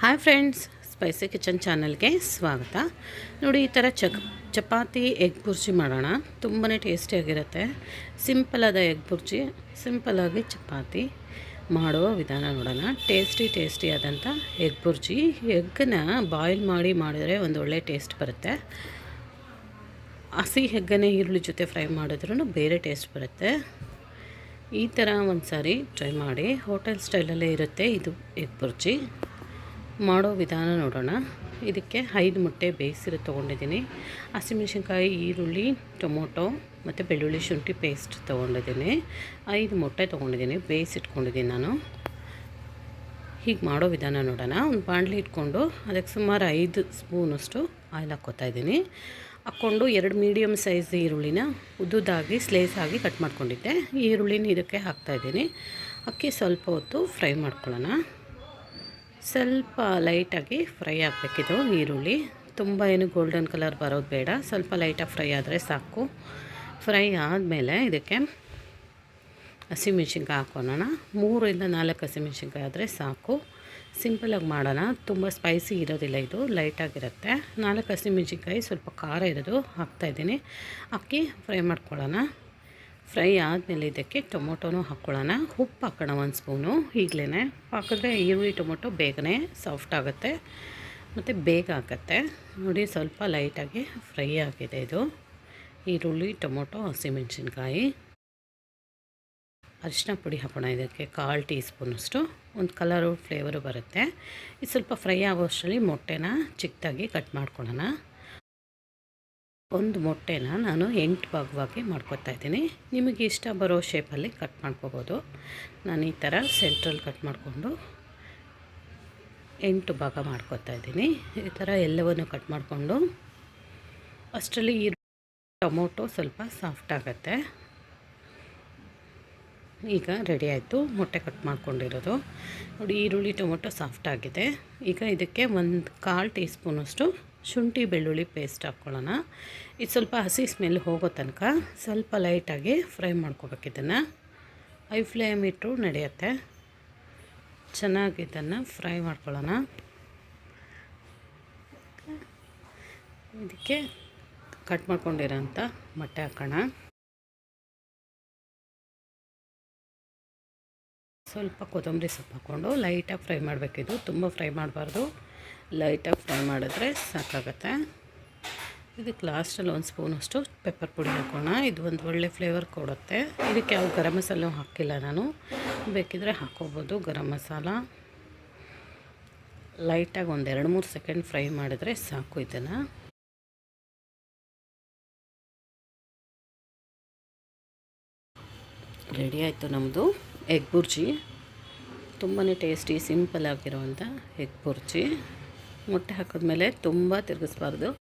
Hi friends spicy kitchen ಚಾನಲ್ಗೆ ಸ್ವಾಗತ. ನೋಡಿ ಈ ಥರ ಚಕ್ ಚಪಾತಿ ಎಗ್ ಬುರ್ಜಿ ಮಾಡೋಣ. ತುಂಬಾ ಟೇಸ್ಟಿಯಾಗಿರುತ್ತೆ ಸಿಂಪಲಾದ ಎಗ್ ಬುರ್ಜಿ ಸಿಂಪಲಾಗಿ ಚಪಾತಿ ಮಾಡುವ ವಿಧಾನ ನೋಡೋಣ. ಟೇಸ್ಟಿ ಟೇಸ್ಟಿಯಾದಂಥ ಎಗ್ ಬುರ್ಜಿ ಎಗ್ಗನ್ನ ಬಾಯ್ಲ್ ಮಾಡಿ ಮಾಡಿದರೆ ಒಂದು ಒಳ್ಳೆ ಟೇಸ್ಟ್ ಬರುತ್ತೆ. ಹಸಿ ಎಗ್ಗನ್ನೇ ಈರುಳ್ಳಿ ಜೊತೆ ಫ್ರೈ ಮಾಡಿದ್ರೂ ಬೇರೆ ಟೇಸ್ಟ್ ಬರುತ್ತೆ. ಈ ಥರ ಒಂದು ಸಾರಿ ಟ್ರೈ ಮಾಡಿ ಹೋಟೆಲ್ ಸ್ಟೈಲಲ್ಲೇ ಇರುತ್ತೆ ಇದು ಎಗ್ ಬುರ್ಜಿ ಮಾಡೋ ವಿಧಾನ ನೋಡೋಣ. ಇದಕ್ಕೆ ಐದು ಮೊಟ್ಟೆ ಬೇಯಿಸಿರೋ ತೊಗೊಂಡಿದ್ದೀನಿ. ಹಸಿಮೆಣ್ಸಿನ್ಕಾಯಿ, ಈರುಳ್ಳಿ, ಟೊಮೊಟೊ ಮತ್ತು ಬೆಳ್ಳುಳ್ಳಿ ಶುಂಠಿ ಪೇಸ್ಟ್ ತೊಗೊಂಡಿದ್ದೀನಿ. ಐದು ಮೊಟ್ಟೆ ತೊಗೊಂಡಿದ್ದೀನಿ, ಬೇಯಿಸಿಟ್ಕೊಂಡಿದ್ದೀನಿ ನಾನು. ಹೀಗೆ ಮಾಡೋ ವಿಧಾನ ನೋಡೋಣ. ಒಂದು ಬಾಣಲಿ ಇಟ್ಕೊಂಡು ಅದಕ್ಕೆ ಸುಮಾರು ಐದು ಸ್ಪೂನಷ್ಟು ಆಯಿಲ್ ಹಾಕ್ಕೋತಾ ಇದ್ದೀನಿ. ಹಾಕ್ಕೊಂಡು ಎರಡು ಮೀಡಿಯಮ್ ಸೈಜ್ ಈರುಳ್ಳಿನ ಉದ್ದುದಾಗಿ ಸ್ಲೇಸ್ ಆಗಿ ಕಟ್ ಮಾಡ್ಕೊಂಡಿದ್ದೆ. ಈರುಳ್ಳಿನ ಇದಕ್ಕೆ ಹಾಕ್ತಾಯಿದ್ದೀನಿ ಅಕ್ಕಿ ಸ್ವಲ್ಪ ಹೊತ್ತು ಫ್ರೈ ಮಾಡ್ಕೊಳ್ಳೋಣ. ಸ್ವಲ್ಪ ಲೈಟಾಗಿ ಫ್ರೈ ಆಗಬೇಕಿದು ಈರುಳ್ಳಿ. ತುಂಬ ಏನು ಗೋಲ್ಡನ್ ಕಲರ್ ಬರೋದು ಬೇಡ. ಸ್ವಲ್ಪ ಲೈಟಾಗಿ ಫ್ರೈ ಆದರೆ ಸಾಕು. ಫ್ರೈ ಆದಮೇಲೆ ಇದಕ್ಕೆ ಹಸಿಮೆಣ್ಸಿನ್ಕಾಯಿ ಹಾಕೋಣ ಮೂರರಿಂದ ನಾಲ್ಕು ಹಸಿಮೆಣ್ಸಿನ್ಕಾಯಿ ಆದರೆ ಸಾಕು. ಸಿಂಪಲಾಗಿ ಮಾಡೋಣ. ತುಂಬ ಸ್ಪೈಸಿ ಇರೋದಿಲ್ಲ ಇದು. ಲೈಟಾಗಿರುತ್ತೆ ನಾಲ್ಕು ಹಸಿಮೆಣ್ಸಿನ್ಕಾಯಿ ಸ್ವಲ್ಪ ಖಾರ ಇರೋದು ಹಾಕ್ತಾಯಿದ್ದೀನಿ ಅಕ್ಕಿ ಫ್ರೈ ಮಾಡ್ಕೊಳ್ಳೋಣ. ಫ್ರೈ ಆದಮೇಲೆ ಇದಕ್ಕೆ ಟೊಮೊಟೊನೂ ಹಾಕ್ಕೊಳ್ಳೋಣ. ಉಪ್ಪು ಹಾಕೋಣ ಒಂದು ಸ್ಪೂನು. ಈಗಲೇ ಹಾಕಿದ್ರೆ ಈರುಳ್ಳಿ, ಟೊಮೊಟೊ ಬೇಗನೆ ಸಾಫ್ಟ್ ಆಗುತ್ತೆ. ಮತ್ತು ಬೇಗ ಆಗುತ್ತೆ. ನೋಡಿ ಸ್ವಲ್ಪ ಲೈಟಾಗಿ ಫ್ರೈ ಆಗಿದೆ ಇದು. ಈರುಳ್ಳಿ, ಟೊಮೊಟೊ, ಹಸಿಮೆಣಸಿನ್ಕಾಯಿ. ಅರಿಶಿನ ಪುಡಿ ಹಾಕೋಣ ಇದಕ್ಕೆ ಕಾಲು ಟೀ ಸ್ಪೂನಷ್ಟು ಒಂದು ಕಲರು, ಫ್ಲೇವರು ಬರುತ್ತೆ. ಇದು ಸ್ವಲ್ಪ ಫ್ರೈ ಆಗೋಷ್ಟರಲ್ಲಿ ಮೊಟ್ಟೆನ ಚಿಕ್ಕದಾಗಿ ಕಟ್ ಮಾಡ್ಕೊಳ್ಳೋಣ. ಒಂದು ಮೊಟ್ಟೆನ ನಾನು ಎಂಟು ಭಾಗವಾಗಿ ಮಾಡ್ಕೊತಾ ಇದ್ದೀನಿ. ನಿಮಗೆ ಇಷ್ಟ ಬರೋ ಶೇಪಲ್ಲಿ ಕಟ್ ಮಾಡ್ಕೋಬೋದು. ನಾನು ಈ ಥರ ಸೆಂಟ್ರಲ್ ಕಟ್ ಮಾಡಿಕೊಂಡು ಎಂಟು ಭಾಗ ಮಾಡ್ಕೊತಾ ಇದ್ದೀನಿ. ಈ ಥರ ಎಲ್ಲವನ್ನು ಕಟ್ ಮಾಡಿಕೊಂಡು ಅಷ್ಟರಲ್ಲಿ ಈ ಟೊಮೊಟೊ ಸ್ವಲ್ಪ ಸಾಫ್ಟ್ ಆಗುತ್ತೆ. ಈಗ ರೆಡಿ ಆಯಿತು ಮೊಟ್ಟೆ ಕಟ್ ಮಾಡ್ಕೊಂಡಿರೋದು. ನೋಡಿ ಈರುಳ್ಳಿ ಟೊಮೊಟೊ ಸಾಫ್ಟ್ ಆಗಿದೆ. ಈಗ ಇದಕ್ಕೆ ಒಂದು ಕಾಲು ಟೀ ಸ್ಪೂನಷ್ಟು ಶುಂಠಿ ಬೆಳ್ಳುಳ್ಳಿ ಪೇಸ್ಟ್ ಹಾಕ್ಕೊಳ್ಳೋಣ. ಇದು ಸ್ವಲ್ಪ ಹಸಿ ಸ್ಮೆಲ್ ಹೋಗೋ ತನಕ ಸ್ವಲ್ಪ ಲೈಟಾಗಿ ಫ್ರೈ ಮಾಡ್ಕೋಬೇಕು ಇದನ್ನು. ಐ ಫ್ಲೇಮ್ ಇಟ್ಟು ನಡೆಯುತ್ತೆ. ಚೆನ್ನಾಗಿ ಇದನ್ನು ಫ್ರೈ ಮಾಡ್ಕೊಳ್ಳೋಣ. ಇದಕ್ಕೆ ಕಟ್ ಮಾಡ್ಕೊಂಡಿರೋಂಥ ಮೊಟ್ಟೆ ಹಾಕೋಣ. ಸ್ವಲ್ಪ ಕೊತ್ತಂಬರಿ ಸೊಪ್ಪು ಹಾಕ್ಕೊಂಡು ಲೈಟಾಗಿ ಫ್ರೈ ಮಾಡಬೇಕಿದು. ತುಂಬ ಫ್ರೈ ಮಾಡಬಾರ್ದು. ಲೈಟಾಗಿ ಫ್ರೈ ಮಾಡಿದ್ರೆ ಸಾಕಾಗತ್ತೆ. ಇದಕ್ಕೆ ಲಾಸ್ಟಲ್ಲಿ ಒಂದು ಸ್ಪೂನಷ್ಟು ಪೆಪ್ಪರ್ ಪುಡಿ ಹಾಕೋಣ. ಇದು ಒಂದು ಒಳ್ಳೆ ಫ್ಲೇವರ್ ಕೊಡುತ್ತೆ. ಇದಕ್ಕೆ ಯಾವ ಗರಂ ಮಸಾಲೆ ಹಾಕಿಲ್ಲ ನಾನು. ಬೇಕಿದ್ರೆ ಹಾಕೋಬೋದು ಗರಂ ಮಸಾಲ. ಲೈಟಾಗಿ ಒಂದು ಎರಡು ಮೂರು ಸೆಕೆಂಡ್ ಫ್ರೈ ಮಾಡಿದ್ರೆ ಸಾಕು ಇದನ್ನು. ರೆಡಿ ಆಯಿತು ನಮ್ಮದು ಎಗ್ ಬುರ್ಜಿ. ತುಂಬಾ ಟೇಸ್ಟಿ, ಸಿಂಪಲ್ ಆಗಿರುವಂಥ ಎಗ್ ಬುರ್ಜಿ. ಮೊಟ್ಟೆ ಹಾಕಿದ್ಮೇಲೆ ತುಂಬ ತಿರುಗಿಸ್ಬಾರ್ದು.